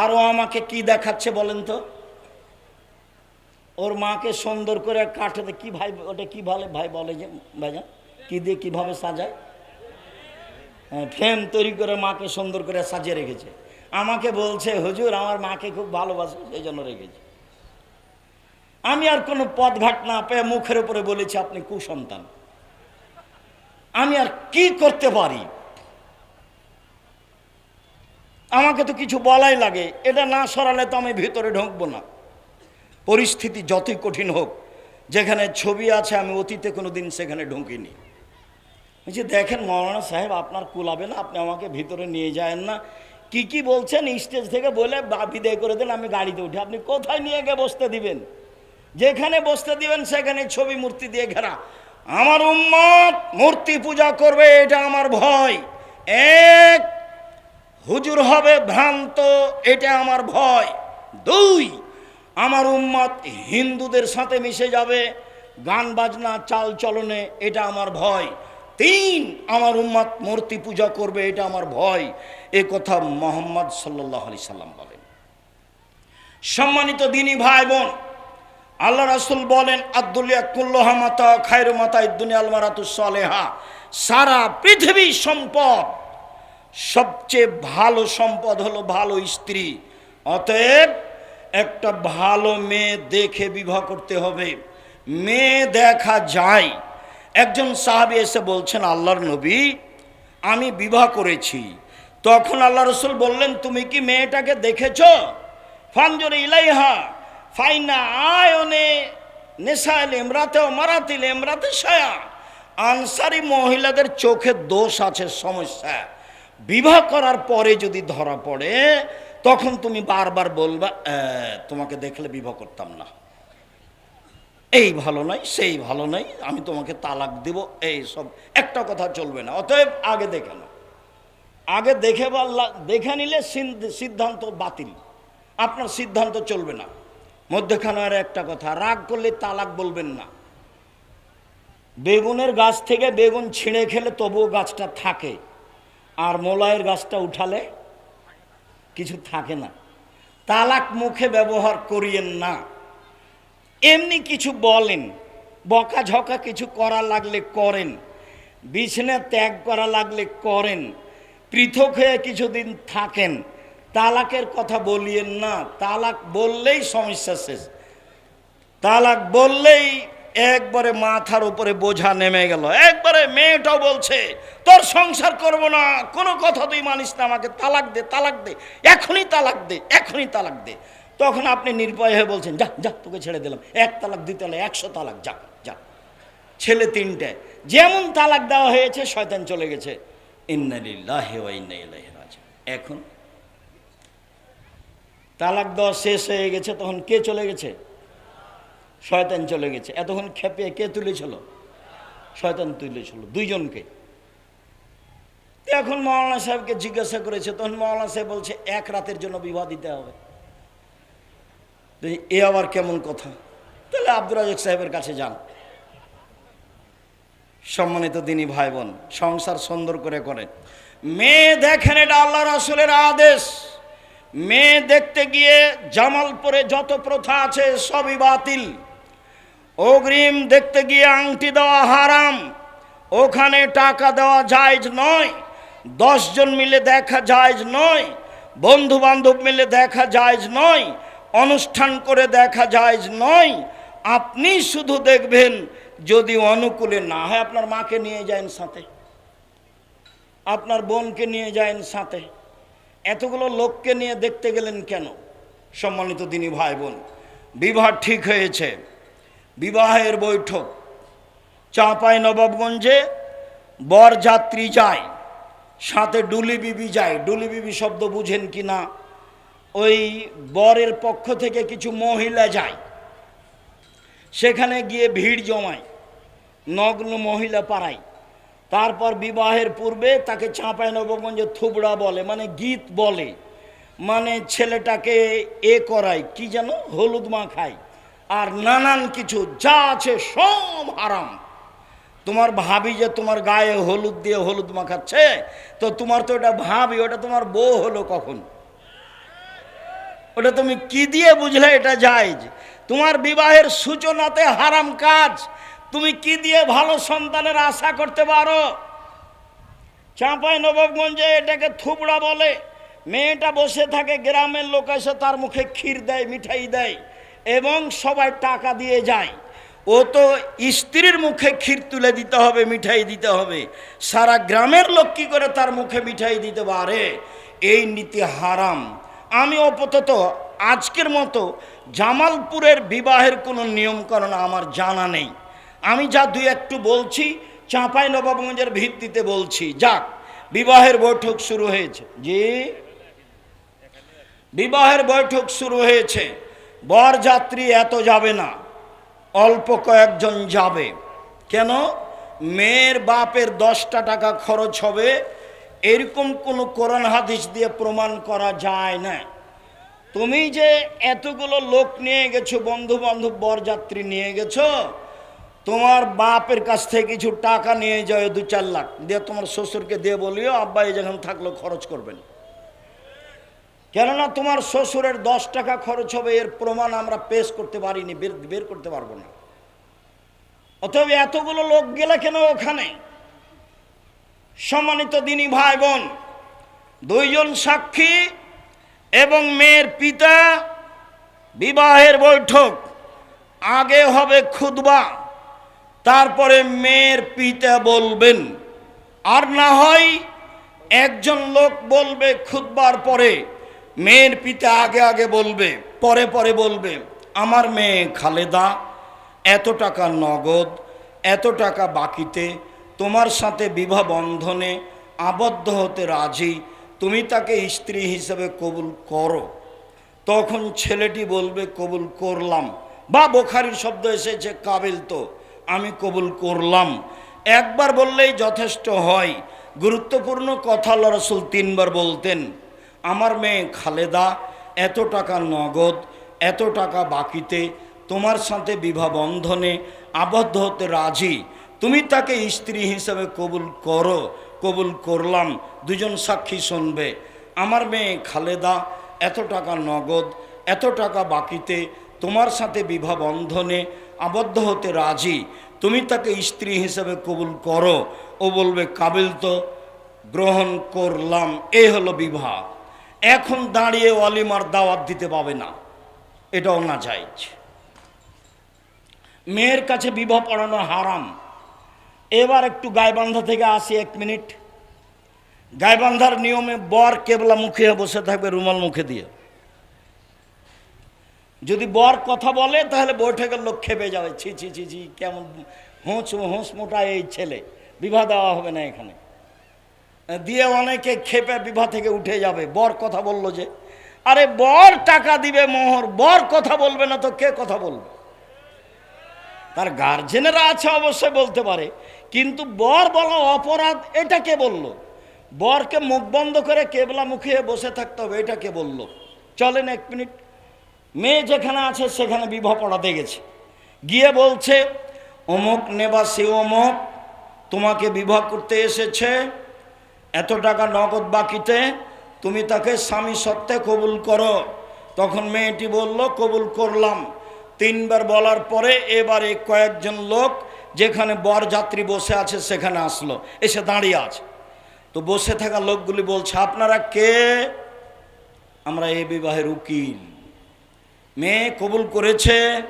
আরও আমাকে কি দেখাচ্ছে বলেন তো? ওর মাকে সুন্দর করে কাঠেতে কি ভাই ওটা কি বলে? ভাই বলে যে ভাইজান কি দিয়ে কীভাবে সাজায়? হ্যাঁ, ফ্রেম তৈরি করে মাকে সুন্দর করে সাজিয়ে রেখেছে। আমাকে বলছে হুজুর আমার মাকে খুব ভালোবাসে সেই জন্য রেখেছে। আমি আর কোনো পথঘাট না পেয়ে মুখের উপরে বলেছি আপনি কুসন্তান। আমি আর কি করতে পারি? আমাকে তো কিছু বলাই লাগে, এটা না সরালে তো আমি ভিতরে ঢুকবো না। পরিস্থিতি যতই কঠিন হোক, যেখানে ছবি আছে আমি অতীতে কোনো দিন সেখানে ঢুকিনি। বলছি দেখেন মৌলানা সাহেব, আপনার কুলাবে না, আপনি আমাকে ভিতরে নিয়ে যায়েন না। কি কি বলছেন স্টেজ থেকে বলে বা- বিদায় করে দেন, আমি গাড়িতে উঠি আপনি কোথায় নিয়ে গিয়ে বসতে দিবেন? যেখানে বসতে দিবেন, সেখানে ছবি মূর্তি দিয়ে ঘেরা। আমার উম্মত মূর্তি পূজা করবে, এটা আমার ভয়। এক হুজুর হবে ভ্রান্ত, এটা আমার ভয়। দুই, আমার উম্মত হিন্দুদের সাথে মিশে যাবে, গান বাজনা, চাল চলনে, এটা আমার ভয়। তিন, আমার উম্মত মূর্তি পূজা করবে, এটা আমার ভয়। এ কথা মোহাম্মদ সাল্লাহ আলি সাল্লাম বলেন। সম্মানিত দিনী ভাই বোন, আল্লাহ রাসুল বলেন আব্দুলিয়া কুল্লোহা মাতা, খায়রু মাতা ইদ্দুনিয়া আলমারাতু সালেহা। সারা পৃথিবী সম্পদ সবচেয়ে ভালো সম্পদ হলো ভালো স্ত্রী। অতএব একটা ভালো মেয়ে দেখে বিবাহ করতে হবে। মেয়ে দেখা যায়। একজন সাহাবি এসে বলছেন, আল্লাহর নবী, আমি বিবাহ করেছি। তখন আল্লাহ রসুল বললেন, তুমি কি মেয়েটাকে দেখেছ? ফানজরে ইলাইহা, ফাইনা আয়নে নেশাইল এমরাতেও মারাতিল এমরাতে সায়া আনসারি মহিলাদের চোখে দোষ আছে, সমস্যা। বিবাহ করার পরে যদি ধরা পড়ে তখন তুমি বারবার বলবা "আহ, তোমাকে দেখলে বিবাহ করতাম না। এই ভালো নয় সেই ভালো নয় আমি তোমাকে তালাক দেব এই সব। একটা কথা চলবে না অতএব আগে দেখে নাও। আগে দেখে বা দেখে নিলে সিদ্ধান্ত বাতিল। আপনার সিদ্ধান্ত চলবে না। মধ্যখানে আর একটা কথা রাগ করলে তালাক বলবেন না। বেগুনের গাছ থেকে বেগুন ছিঁড়ে খেলে তবুও গাছটা থাকে। আর মোলায়ের গাছটা উঠালে কিছু থাকে না। তালাক মুখে ব্যবহার করিয়েন না। এমনি কিছু বলেন, বকাঝকা কিছু করা লাগলে করেন, বিছনে ত্যাগ করা লাগলে করেন, পৃথক হয়ে কিছুদিন থাকেন, তালাকের কথা বলিয়েন না। তালাক বললেই সমস্যা শেষ। তালাক বললেই একবারে মাথার উপরে বোঝা নেমে গেল। একবারে মেয়েটাও বলছে, তোর সংসার করব না, কোনো কথা তুই মানিস না আমাকে, তালাক দে তালাক দে, এখনই তালাক দে, এখনই তালাক দে। তখন আপনি নির্ভয় হয়ে বলছেন, যা যা, তোকে ছেড়ে দিলাম, এক তালাক দিতে হলে একশো তালাক, যা যা। ছেলে তিনটে, যেমন তালাক দেওয়া হয়েছে, শয়তান চলে গেছে। এখন তালাক দেওয়া শেষ হয়ে গেছে, তখন কে চলে গেছে? শয়তান চলে গেছে। এতক্ষণ খেপে কে তুলেছিল? শয়তান তুলেছিল, দুইজনকে। এখন মৌলানা সাহেবকে জিজ্ঞাসা করেছে, তখন মৌলানা সাহেব বলছে, এক রাতের জন্য বিবাহ দিতে হবে। এ আবার কেমন কথা? তাহলে আব্দুর রাজাক সাহেবের কাছে যান। সম্মানিত দিনী ভাই বোন সংসার সুন্দর করে করে মেয়ে দেখেন, এটা আল্লাহ রাসুলের আদেশ। মেয়ে দেখতে গিয়ে জামালপুরে যত প্রথা আছে, সবই বাতিল। অগ্রিম দেখতে গিয়ে আংটি দেওয়া হারাম। ওখানে টাকা দেওয়া জায়জ নয়। দশজন মিলে দেখা জায়জ নয়। বন্ধু বান্ধব মিলে দেখা জায়জ নয়। অনুষ্ঠান করে দেখা জায়জ নয়। আপনি শুধু দেখবেন যদি অনুকূলে না হয়, আপনার মাকে নিয়ে যান সাথে। আপনার বোনকে নিয়ে যান সাথে। এতগুলো লোককে নিয়ে দেখতে গেলেন কেন? সম্মানিত দিনী ভাই বোন বিবাহ ঠিক হয়েছে। বিবাহের বৈঠক। চাঁপাই নবাবগঞ্জে বরযাত্রী যায়, সাথে ডুলি বিবি যায়। ডুলি বিবি শব্দ বুঝেন কি না? ওই বরের পক্ষ থেকে কিছু মহিলা যায়, সেখানে গিয়ে ভিড় জমায়, নগ্ন মহিলা পাড়ায়। তারপর বিবাহের পূর্বে তাকে চাঁপায় নবগঞ্জে থুবড়া বলে মানে গীত বলে মানে ছেলেটাকে এ করায়, কি যেন? হলুদ মাখায়। আর নানান কিছু, যা আছে সব হারাম। তোমার ভাবি যে তোমার গায়ে হলুদ দিয়ে হলুদ মাখাচ্ছে, তো তোমার তো ওটা ভাবি, ওটা তোমার বউ হলো কখন? ওটা তুমি কি দিয়ে বুঝলে এটা জায়জ? তোমার বিবাহের সূচনাতে হারাম কাজ, তুমি কি দিয়ে ভালো সন্তানের আশা করতে পারো? চাঁপাই নবাবগঞ্জে এটাকে থুবড়া বলে, মেয়েটা বসে থাকে, গ্রামের লোক এসে তার মুখে ক্ষীর দেয়, মিঠাই দেয়। এবং সবাই টাকা দিয়ে যায়। ও তো স্ত্রীর মুখে ক্ষীর তুলে দিতে হবে, মিঠাই দিতে হবে। সারা গ্রামের লোক কি করে তার মুখে মিঠাই দিতে পারে? এই নীতি হারাম। আমি অপতত আজকের মতো জামালপুরের বিবাহের কোনো নিয়মকানুন আমার জানা নেই। আমি যা দুই একটু বলছি, চাঁপাই নবাবগঞ্জের ভিত্তিতে বলছি। যাক, বিবাহের বৈঠক শুরু হয়েছে। জি? বিবাহের বৈঠক শুরু হয়েছে। বরযাত্রী এত যাবে না, অল্প কয়েকজন যাবে। কেন? মেয়ের বাপের দশটা টাকা খরচ হবে, এরকম কোনো কোরআন হাদিস দিয়ে প্রমাণ করা যায় না। তুমি যে এতগুলো লোক নিয়ে গেছো বন্ধু বান্ধব বরযাত্রী নিয়ে গেছো, তোমার বাপের কাছ থেকে কিছু টাকা নিয়ে যাও, দু চার লাখ। দিয়ে তোমার শ্বশুরকে দিয়ে বলিও, আব্বা, এই যেখানে থাকল খরচ করবেন। কেননা তোমার শ্বশুরের দশ টাকা খরচ হবে, এর প্রমাণ আমরা পেশ করতে পারিনি, বের বের করতে পারব না। অতএব এতগুলো লোক গেলে কেন ওখানে? সম্মানিত দিনী ভাই বোন দুইজন সাক্ষী এবং মেয়ের পিতা, বিবাহের বৈঠক, আগে হবে খুদবা তারপরে মেয়ের পিতা বলবেন। আর না হয় একজন লোক বলবে খুদবার পরে। মেয়ের পিতা আগে আগে বলবে, পরে পরে বলবে, আমার মেয়ে খালেদা, এত টাকা নগদ, এত টাকা বাকিতে, তোমার সাথে বিবাহ বন্ধনে আবদ্ধ হতে রাজি, তুমি তাকে স্ত্রী হিসেবে কবুল করো। তখন ছেলেটি বলবে, কবুল করলাম। বা বোখারির শব্দ এসেছে, কাবিল তো, আমি কবুল করলাম। একবার বললেই যথেষ্ট হয়। গুরুত্বপূর্ণ কথা আল্লাহ তিনবার বলতেন আমার মেয়ে খালেদা, এত টাকা নগদ, এত টাকা বাকিতে, তোমার সাথে বিবাহ বন্ধনে আবদ্ধ হতে রাজি। তুমি তাকে স্ত্রী হিসেবে কবুল করো, কবুল করলাম, দুজন সাক্ষী শুনবে। আমার মেয়ে খালেদা, এত টাকা নগদ, এত টাকা বাকিতে, তোমার সাথে বিবাহ বন্ধনে আবদ্ধ হতে রাজি। তুমি তাকে স্ত্রী হিসেবে কবুল করো। ও বলবে, কাবিল তো গ্রহণ করলাম। এ হলো বিবাহ। এখন দাঁড়িয়ে অলিমার দাওয়াত দিতে পাবে না। এটাও না যাইজ মেয়ের কাছে বিবাহ পড়ানো হারাম। এবার একটু গায়বান্ধা থেকে আসি এক মিনিট। গায়বান্ধার নিয়মে বর কেবলা মুখে বসে থাকবে রুমাল মুখে দিয়ে। যদি বর কথা বলে, তাহলে বৈঠকের লোক খেপে যাবে। ছি ছি ছি ছি, কেমন হোঁচ হোঁচ মোটা এই ছেলে। বিবাহ দেওয়া হবে না এখানে। দিয়ে অনেকে খেপে বিবাহ থেকে উঠে যাবে। বর কথা বলল যে, আরে বর টাকা দিবে মোহর, বর কথা বলবে না তো কে কথা বলবে? তার গার্জেনেরা আছে অবশ্যই বলতে পারে, কিন্তু বর বলা অপরাধ, এটা কে বলল? বরকে মুখ বন্ধ করে কেবলা মুখে বসে থাকতে হবে, এটা কে বলল? চলেন এক মিনিট। মেয়ে যেখানে আছে, সেখানে বিবাহ পড়াতে গেছে। গিয়ে বলছে, অমুক নেবাসী, অমুক, তোমাকে বিবাহ করতে এসেছে। এত টাকা নগদ বাকিতে, তুমি তাকে স্বামী সত্ত্বে কবুল করো। তখন মেয়েটি বলল, কবুল করলাম। তিনবার বলার পরে এবারে কয়েকজন লোক যেখানে বরযাত্রী বসে আছে, সেখানে আসলো। এসে দাঁড়িয়ে আছে। তো বসে থাকা লোকগুলি বলছে, আপনারা কে? আমরা এ বিবাহের উকিল। মেয়ে কবুল করেছে?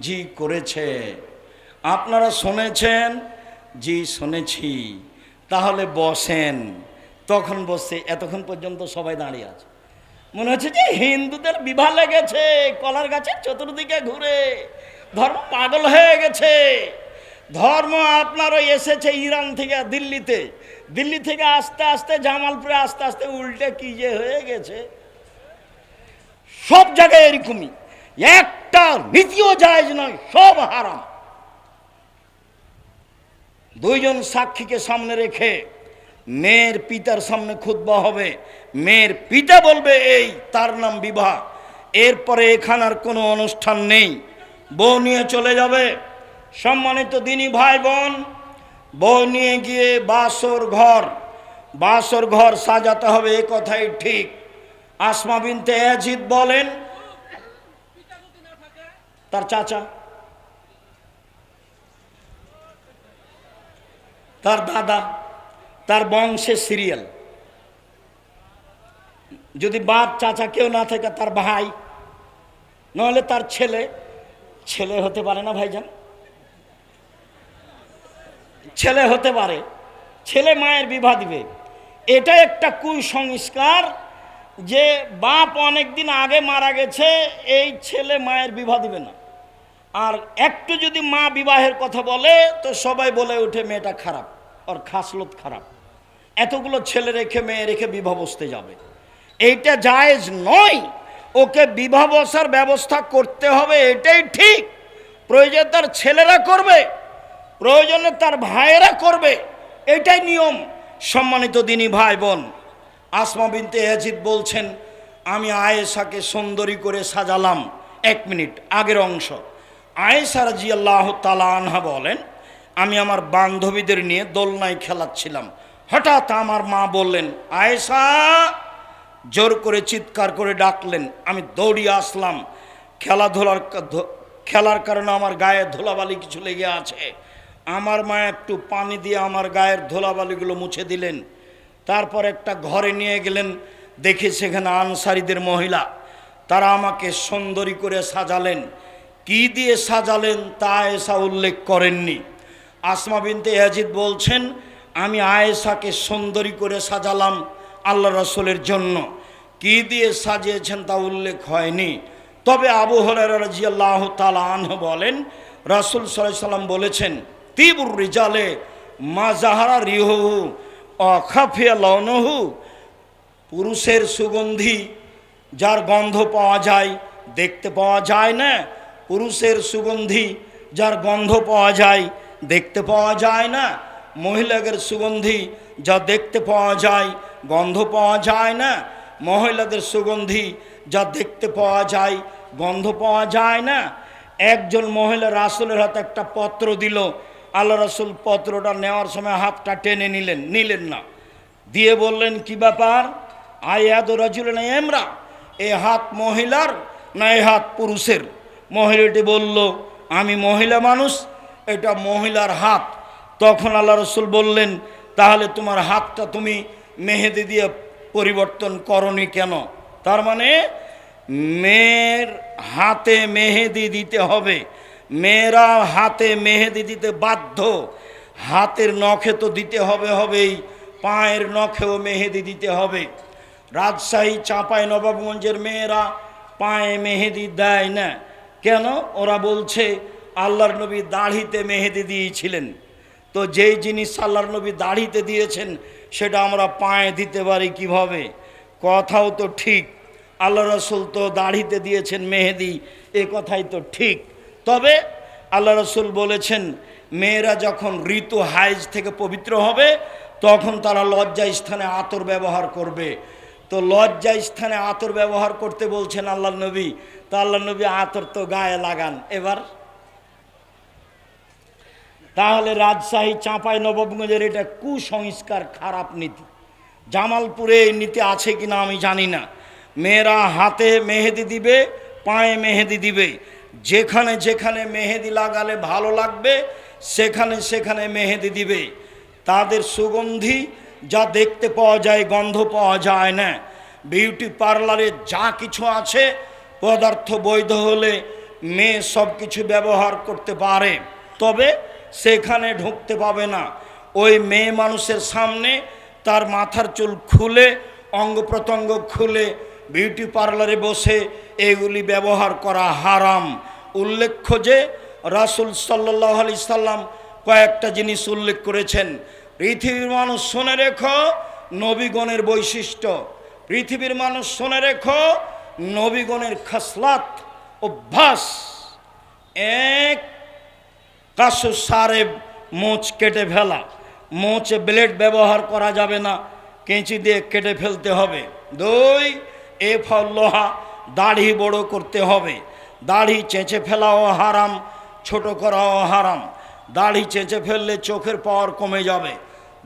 জি, করেছে। আপনারা শুনেছেন? জি, শুনেছি। তাহলে বসেন। তখন বসে, এতক্ষণ পর্যন্ত সবাই দাঁড়িয়ে আছে। মনে হচ্ছে যে হিন্দুদের বিবাহ লেগেছে, কলার গাছের চতুর্দিকে ঘুরে। ধর্ম পাগল হয়ে গেছে। ধর্ম আপনারও এসেছে ইরান থেকে দিল্লিতে। দিল্লি থেকে আস্তে আস্তে জামালপুরে আস্তে আস্তে উল্টে কি যে হয়ে গেছে। সব জায়গায় এরকমই। একটা নীতিও জায়জ নয়, সব হারাম। দুইজন সাক্ষীকে সামনে রেখে মেয়ের পিতার সামনে খুতবা হবে। মেয়ের পিতা বলবে, এই, তার নাম বিবাহ। এরপরে এখানে আর কোনো অনুষ্ঠান নেই। বউ নিয়ে চলে যাবে। সম্মানিত দিনী ভাই বোন বউ নিয়ে গিয়ে বাসর ঘর। বাসর ঘর সাজাতে হবে, এ কথাই ঠিক। আসমা বিনতে এজিদ বলেন, তার চাচা তার দাদা, তার বংশের সিরিয়াল যদি বাপ, চাচা কেউ না থাকে, তার ভাই, নইলে তার ছেলে। ছেলে হতে পারে না ভাইজান। ছেলে হতে পারে। ছেলে মায়ের বিবাহ দিবে। এটা একটা কুসংস্কার যে বাপ অনেক দিন আগে মারা গেছে, এই ছেলে মায়ের বিবাহ দিবে না। আর একটু যদি মা বিবাহের কথা বলে, তো সবাই বলে ওঠে মেয়েটা খারাপ, ওর খাসলত খারাপ। এতগুলো ছেলে রেখে মেয়ে রেখে বিবাহ বসতে যাবে। এইটা জায়েজ নয়। ওকে বিবাহ বসার ব্যবস্থা করতে হবে, এটাই ঠিক। প্রয়োজন তার ছেলেরা করবে, প্রয়োজনে তার ভাইয়েরা করবে, এটাই নিয়ম। সম্মানিত দিনই ভাই বোন আসমা বিনতে ইয়াজিদ বলছেন, আমি আয়েশাকে সুন্দরী করে সাজালাম। এক মিনিট, আগের অংশ। আয়েশা রাজি আল্লাহ আনহা বলেন, আমি আমার বান্ধবীদের নিয়ে দোলনায় খেলাচ্ছিলাম। হঠাৎ আমার মা বললেন, আয়েশা, জোর করে চিৎকার করে ডাকলেন, আমি দৌড়িয়ে আসলাম। খেলাধুলার খেলার কারণে আমার গায়ে ধুলাবালি কিছু লেগে আছে। আমার মা একটু পানি দিয়ে আমার গায়ের ধুলাবালিগুলো মুছে দিলেন। তারপর একটা ঘরে নিয়ে গেলেন, দেখি সেখানে আনসারিদের মহিলা। তারা আমাকে সুন্দরী করে সাজালেন। কি দিয়ে সাজালেন তা এসা উল্লেখ করেননি। আসমা বিনতে ইয়াজিদ বলছেন, আমি আয়েশাকে সুন্দরী করে সাজালাম আল্লাহ রসুলের জন্য। কি দিয়ে সাজিয়েছেন তা উল্লেখ হয়নি। তবে আবু হরের রাজিয়াল্লাহ তালা আনহ বলেন, রাসুল সাল্লাম বলেছেন, তিবুর রিজালে মা জাহারা রিহু অখাফিয়া লনহু পুরুষের সুগন্ধি যার গন্ধ পাওয়া যায়, দেখতে পাওয়া যায় না পুরুষের সুগন্ধি যার গন্ধ পাওয়া যায়, দেখতে পাওয়া যায় না। মহিলাদের সুগন্ধি যা দেখতে পাওয়া যায়, গন্ধ পাওয়া যায় না। মহিলাদের সুগন্ধি যা দেখতে পাওয়া যায়, গন্ধ পাওয়া যায় না। একজন মহিলা রাসুলের হাতে একটা পত্র দিল। আল্লাহ রাসুল পত্রটা নেওয়ার সময় হাতটা টেনে নিলেন নিলেন না। দিয়ে বললেন, কি ব্যাপার? আয়াদ রাজুলেন এমরা এ হাত মহিলার না এ হাত পুরুষের? মহিলাটি বলল, আমি মহিলা মানুষ, এটা মহিলার হাত। তখন আল্লাহ রসুল বললেন, তাহলে তোমার হাতটা তুমি মেহেদি দিয়ে পরিবর্তন করনি কেন? তার মানে মেয়ের হাতে মেহেদি দিতে হবে। মেয়েরা হাতে মেহেদি দিতে বাধ্য। হাতের নখে তো দিতে হবে হবেই, পায়ের নখেও মেহেদি দিতে হবে। রাজশাহী, চাঁপাই, নবাবগঞ্জের মেয়েরা পায়ে মেহেদি দেয় না। কেন? ওরা বলছে, আল্লাহর নবী দাড়িতে মেহেদি দিয়েছিলেন। তো যেই জিনিস আল্লাহর নবী দাড়িতে দিয়েছেন, সেটা আমরা পায়ে দিতে পারি কীভাবে? কথাও তো ঠিক। আল্লাহ রসুল তো দাড়িতে দিয়েছেন মেহেদি, এ কথাই তো ঠিক। তবে আল্লাহ রসুল বলেছেন, মেয়েরা যখন ঋতু হাইজ থেকে পবিত্র হবে, তখন তারা লজ্জা স্থানে আতর ব্যবহার করবে। তো লজ্জা স্থানে আতর ব্যবহার করতে বলছেন আল্লাহ নবী তো আল্লাহ নবী আতর তো গায়ে লাগান। এবার তাহলে রাজশাহী চাঁপাই নবাবগঞ্জের এটা কুসংস্কার খারাপ নীতি। জামালপুরে এই নীতি আছে কিনা আমি জানি না। মেয়েরা হাতে মেহেদি দিবে, পায়ে মেহেদি দিবে। যেখানে যেখানে মেহেদি লাগালে ভালো লাগবে, সেখানে সেখানে মেহেদি দিবে। তাদের সুগন্ধি যা দেখতে পাওয়া যায়, গন্ধ পাওয়া যায় না। বিউটি পার্লারে যা কিছু আছে পদার্থ বৈধ হলে মেয়ে সব কিছু ব্যবহার করতে পারে। তবে সেখানে ঢুকতে পাবে না। ওই মেয়ে মানুষের সামনে তার মাথার চুল খুলে, অঙ্গ প্রত্যঙ্গ খুলে, বিউটি পার্লারে বসে এগুলি ব্যবহার করা হারাম। উল্লেখ্য যে রাসুল সাল্লাহ আলি সাল্লাম কয়েকটা জিনিস উল্লেখ করেছেন। পৃথিবীর মানুষ শুনে রেখো, নবীগণের বৈশিষ্ট্য। পৃথিবীর মানুষ শুনে রেখো নবীগণের খাসলাত, অভ্যাস। এক কাশু সারে মোচ কেটে ফেলা। মোচে ব্লেড ব্যবহার করা যাবে না, কেঁচি দিয়ে কেটে ফেলতে হবে। দুই, এ ফল লোহা দাড়ি বড় করতে হবে। দাড়ি চেঁচে ফেলাও হারাম, ছোট করাও হারাম। দাড়ি চেঁচে ফেললে চোখের পাওয়ার কমে যাবে।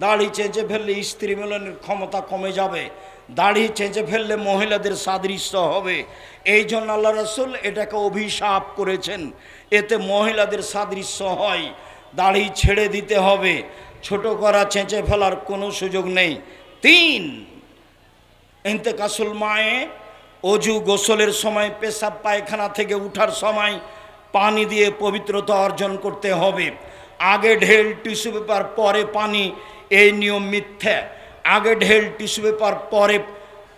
দাড়ি চেঁচে ফেললে স্ত্রী মিলনের ক্ষমতা কমে যাবে। দাড়ি চেঁচে ফেললে মহিলাদের সাদৃশ্য হবে। এই জন্য আল্লাহ রসুল এটাকে অভিশাপ করেছেন। এতে মহিলাদের সাদৃশ্য হয়। দাড়ি ছেড়ে দিতে হবে। ছোট করা চেঁচে ফেলার কোনো সুযোগ নেই। তিন, ইন্তেকাসুল মায়ে অজু গোসলের সময় পেশাব পায়খানা থেকে উঠার সময় পানি দিয়ে পবিত্রতা অর্জন করতে হবে। আগে ঢেল, টিস্যু পেপার, পরে পানি, এই নিয়ম মিথ্যা। আগে ঢেল টিস্যু পেপার পরে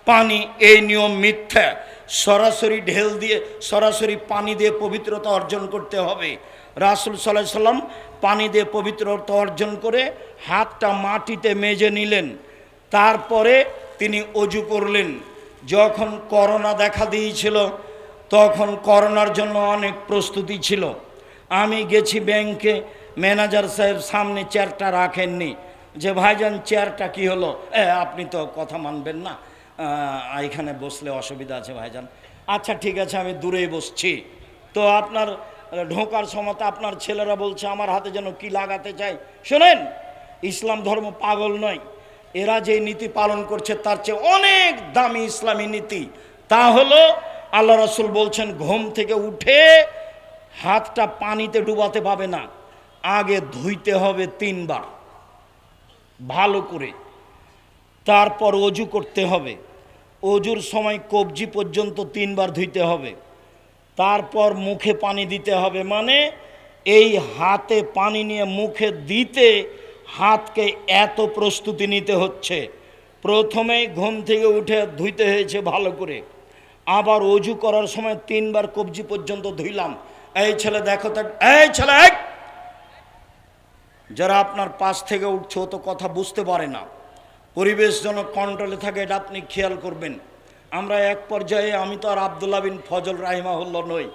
পানি, এই নিয়ম মিথ্যা। সরাসরি ঢেল দিয়ে, সরাসরি পানি দিয়ে পবিত্রতা অর্জন করতে হবে। রাসুল সাল্লাহ সাল্লাম পানি দিয়ে পবিত্রতা অর্জন করে হাতটা মাটিতে মেজে নিলেন। তারপরে তিনি অজু করলেন। যখন করোনা দেখা দিয়েছিল, তখন করোনার জন্য অনেক প্রস্তুতি ছিল। আমি গেছি ব্যাংকে, ম্যানেজার সাহেব সামনে চেয়ারটা রাখেননি। যে, ভাইজান, চেয়ারটা কি হলো? আপনি তো কথা মানবেন না। এখানে বসলে অসুবিধা আছে, ভাইজান। আচ্ছা ঠিক আছে, আমি দূরেই বসছি। তো আপনার ঢোকার সময় আপনার ছেলেরা বলছে আমার হাতে যেন কি লাগাতে চাই শোনেন, ইসলাম ধর্ম পাগল নয়। এরা যে নীতি পালন করছে তার চেয়ে অনেক দামি ইসলামী নীতি। তা হলো, আল্লাহ রসুল বলছেন, ঘুম থেকে উঠে হাতটা পানিতে ডুবাতে পাবে না, আগে ধুইতে হবে তিনবার। ভালো করে। তারপর অজু করতে হবে। অজুর সময় কবজি পর্যন্ত তিনবার ধুইতে হবে। তারপর মুখে পানি দিতে হবে মানে এই হাতে পানি নিয়ে মুখে দিতে হাতকে এত প্রস্তুতি নিতে হচ্ছে। প্রথমেই ঘুম থেকে উঠে ধুইতে হয়েছে ভালো করে। আবার অজু করার সময় তিনবার কবজি পর্যন্ত ধুইলাম। এই ছেলে দেখো তো, এই ছেলে, এই! যারা আপনার পাশ থেকে উঠছে, ও তো কথা বুঝতে পারে না। পরিবেশ যেন কন্ট্রোলে থাকে, এটা আপনি খেয়াল করবেন। আমরা এক পর্যায়ে, আমি তো আর আবদুল্লা বিন ফজল রাহিমাহুল্লাহ নই।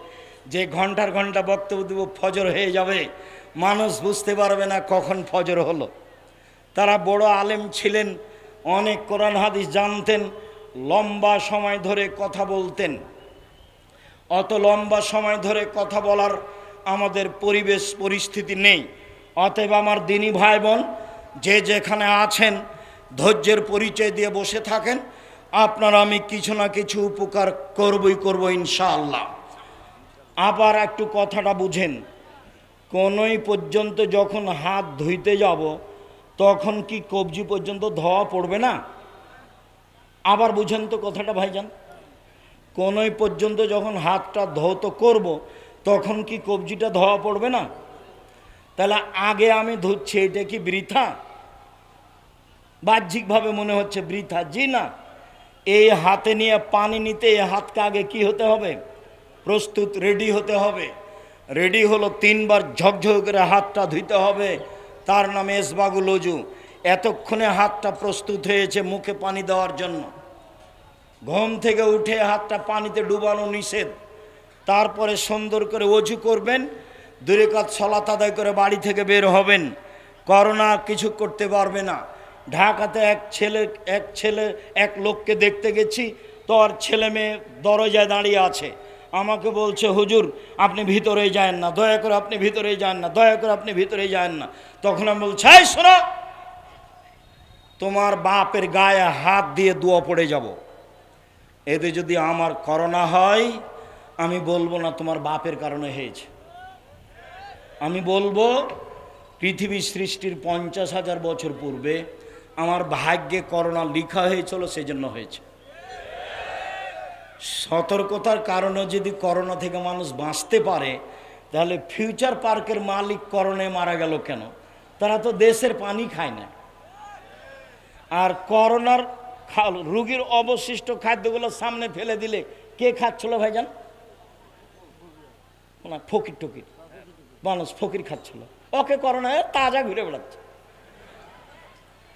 যে ঘণ্টার ঘণ্টা বক্তব্য দেব, ফজর হয়ে যাবে। মানুষ বুঝতে পারবে না কখন ফজর হলো। তারা বড় আলেম ছিলেন, অনেক কোরআন হাদিস জানতেন, লম্বা সময় ধরে কথা বলতেন। অত লম্বা সময় ধরে কথা বলার আমাদের পরিবেশ, পরিস্থিতি নেই। অতএব আমার দিনী ভাই বোন যে যেখানে আছেন, ধৈর্যের পরিচয় দিয়ে বসে থাকেন, আপনার আমি কিছু না কিছু উপকার করবই করব ইনশাআল্লাহ। আবার একটু কথাটা বুঝেন, কোনোই পর্যন্ত যখন হাত ধুইতে যাব, তখন কি কবজি পর্যন্ত ধোয়া পড়বে না? আবার বুঝেন তো কথাটা ভাইজান, কোনোই পর্যন্ত যখন হাতটা ধৌত করব, তখন কি কবজিটা ধোয়া পড়বে না? তাহলে আগে আমি ধুচ্ছি এটা কি বৃথা? বাহ্যিকভাবে মনে হচ্ছে বৃথা। জি না। এই হাতে নিয়ে পানি নিতে, এই হাতকে আগে কি হতে হবে? প্রস্তুত, রেডি হতে হবে। রেডি হলো তিনবার ঝকঝক করে হাতটা ধুইতে হবে। তার নামে এসবাগুল অজু এতক্ষণে হাতটা প্রস্তুত হয়েছে মুখে পানি দেওয়ার জন্য। ঘুম থেকে উঠে হাতটা পানিতে ডুবানো নিষেধ। তারপরে সুন্দর করে অজু করবেন। দূরে কাজ সলাত আদায় করে বাড়ি থেকে বের হবেন। করোনা কিছু করতে পারবে না। ঢাকাতে এক ছেলে এক ছেলে, এক লোককে দেখতে গেছি, তো আর ছেলে মেয়ে দরজায় দাঁড়িয়ে আছে। আমাকে বলছে, হুজুর, আপনি ভিতরে যান না, দয়া করে আপনি ভিতরে যান না, দয়া করে আপনি ভিতরে যান না। তখন আমি বলছি শোনো, তোমার বাপের গায়ে হাত দিয়ে দোয়া পড়ে যাব। এতে যদি আমার করোনা হয়, আমি বলব না তোমার বাপের কারণে হয়েছে। আমি বলব, পৃথিবী সৃষ্টির পঞ্চাশ হাজার বছর পূর্বে আমার ভাগ্যে করোনা লিখা হয়েছিল, সেজন্য হয়েছে। সতর্কতার কারণে যদি করোনা থেকে মানুষ বাঁচতে পারে, তাহলে ফিউচার পার্কের মালিক করোনায় মারা গেল কেন? তারা তো দেশের পানি খায় না। আর করোনার রুগীর অবশিষ্ট খাদ্যগুলো সামনে ফেলে দিলে কে খাচ্ছিল ভাইজান? ফকির টকির। মানুষ ফকির খাচ্ছিল। ওকে করোনায় তাজা ঘুরে বেড়াচ্ছে।